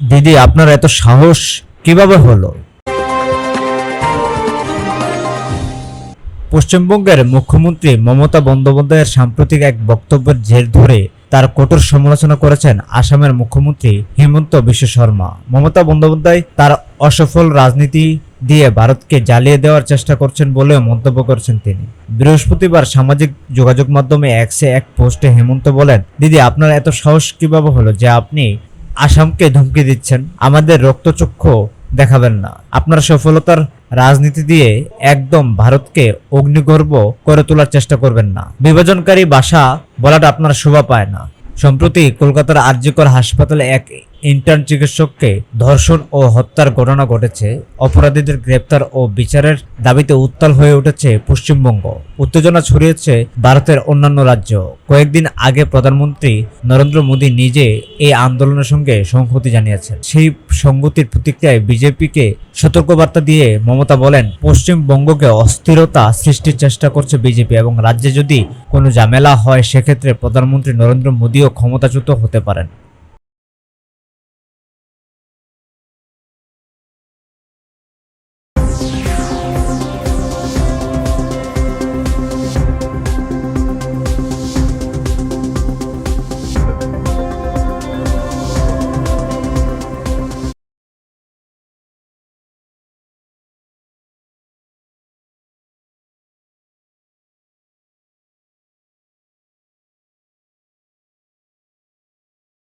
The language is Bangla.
দিদি, আপনার এত সাহস কীভাবে হলো? পশ্চিমবঙ্গের মুখ্যমন্ত্রী মমতা বন্দ্যোপাধ্যায়ের সাম্প্রতিক এক বক্তব্যের জের ধরে তার কঠোর সমালোচনা করেছেন আসামের মুখ্যমন্ত্রী হিমন্ত বিশ্ব শর্মা। মমতা বন্দ্যোপাধ্যায় তার অসফল রাজনীতি দিয়ে ভারতকে জ্বালিয়ে দেওয়ার চেষ্টা করছেন বলেও মন্তব্য করেছেন তিনি। বৃহস্পতিবার সামাজিক যোগাযোগ মাধ্যমে একসে এক পোস্টে হেমন্ত বলেন, দিদি, আপনার এত সাহস কীভাবে হলো যে আপনি আসামকে ধমকি দিচ্ছেন। আমাদের রক্তচক্ষু দেখাবেন না। আপনার সফলতার রাজনীতি দিয়ে একদম ভারতকে অগ্নিগর্ভ করে তোলার চেষ্টা করবেন না। বিভাজনকারী ভাষা বলাটা আপনার শোভা পায় না। সম্প্রতি কলকাতার আর্যকর হাসপাতালে এক ইন্টার্ন চিকিৎসককে ধর্ষণ ও হত্যার ঘটনা ঘটেছে, অপরাধীদের গ্রেপ্তার ও বিচারের দাবিতে উত্তাল হয়ে উঠেছে পশ্চিমবঙ্গ। উত্তেজনা ছড়িয়েছে ভারতের অন্যান্য রাজ্য। কয়েকদিন আগে প্রধানমন্ত্রী নরেন্দ্র মোদী নিজে এই আন্দোলনের সঙ্গে সংহতি জানিয়েছেন। সেই সংগতির প্রতিক্রিয়ায় বিজেপিকে সতর্কবার্তা দিয়ে মমতা বলেন, পশ্চিমবঙ্গকে অস্থিরতা সৃষ্টির চেষ্টা করছে বিজেপি এবং রাজ্যে যদি কোনো ঝামেলা হয়, সেক্ষেত্রে প্রধানমন্ত্রী নরেন্দ্র মোদীও ক্ষমতাচ্যুত হতে পারেন।